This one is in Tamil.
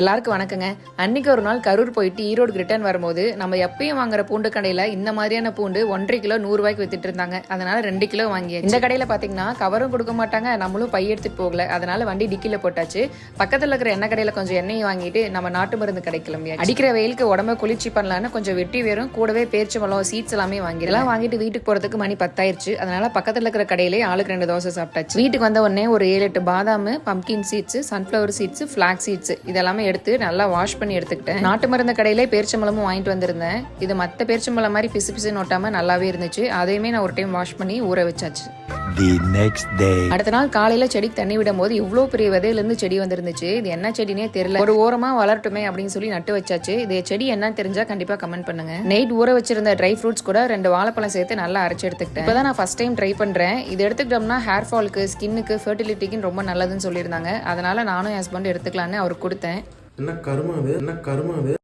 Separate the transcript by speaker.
Speaker 1: எல்லாருக்கும் வணக்கங்க. அன்னைக்கு ஒரு நாள் கரூர் போயிட்டு ஈரோடு ரிட்டர்ன் வரும்போது நம்ம எப்பயும் வாங்குற பூண்டு கடையில இந்த மாதிரியான பூண்டு ஒன்றரை கிலோ நூறு ரூபாய்க்கு வித்துட்டு இருந்தாங்க. அதனால ரெண்டு கிலோ வாங்கி இந்த கடையில பாத்தீங்கன்னா கவரும் கொடுக்க மாட்டாங்க நம்மளும் பை எடுத்துட்டு போகல. அதனால வண்டி டிக்கில போட்டாச்சு. பக்கத்துல இருக்கிற எண்ணெய் கடையில கொஞ்சம் எண்ணெயை வாங்கிட்டு நம்ம நாட்டு மருந்து கடை கிளம்பியா அடிக்கிற வெயிலுக்கு உடம்ப குளிர்ச்சி பண்ணலான்னு கொஞ்சம் வெட்டி வேறும் கூடவே பேரிச்சம்பழம் சீட்ஸ் எல்லாமே வாங்கி எல்லாம் வாங்கிட்டு வீட்டுக்கு போறதுக்கு மணி பத்தாயிருச்சு. அதனால பக்கத்துல இருக்கிற கடையிலே ஆளுக்கு ரெண்டு தோசை சாப்பிட்டாச்சு. வீட்டுக்கு வந்த உடனே ஒரு ஏழு எட்டு பாதாம் pumpkin seeds sunflower seeds flax seeds இதெல்லாமே எடுத்து நல்லா வாஷ் பண்ணி எடுத்துக்கிட்டேன். நாட்டு மருந்து கடையிலே பேரிச்சம்பழமும் வாங்கிட்டு வந்திருந்தேன். இது மற்ற பேரிச்சம்பழம் மாதிரி பிசு பிசு ஒட்டாம நல்லாவே இருந்துச்சு. அதையுமே நான் ஒரு டைம் வாஷ் பண்ணி ஊற வச்சாச்சு. அடுத்த நாள் காலையில செடிக்கு தண்ணி விடும் போது இவ்வளோ பெரிய விதையில இருந்து செடி வந்துருந்துச்சு. இது என்ன செடினே தெரியல. ஒரு ஓரமா வளரட்டுமே அப்படின்னு சொல்லி நட்டு வச்சாச்சு. இது செடி என்னன்னு தெரிஞ்சா கண்டிப்பா கமெண்ட் பண்ணுங்க. நைட் ஊற வச்சிருந்த ட்ரை ஃப்ரூட்ஸ் கூட ரெண்டு வாழைப்பழம் சேர்த்து நல்லா அரைச்சு எடுத்துக்கிட்டேன். இப்பதான் நான் ஃபர்ஸ்ட் டைம் ட்ரை பண்றேன். இது எடுத்துக்கிட்டோம்னா ஹேர் ஃபாலுக்கு ஸ்கின்னுக்கு ஃபர்டிலிட்டிக்கு ரொம்ப நல்லதுன்னு சொல்லியிருந்தாங்க. அதனால நானும் ஹஸ்பண்ட் எடுத்துக்கலான்னு அவருக்கு கொடுத்தேன்.
Speaker 2: என்ன கருமா அது என்ன கருமா அது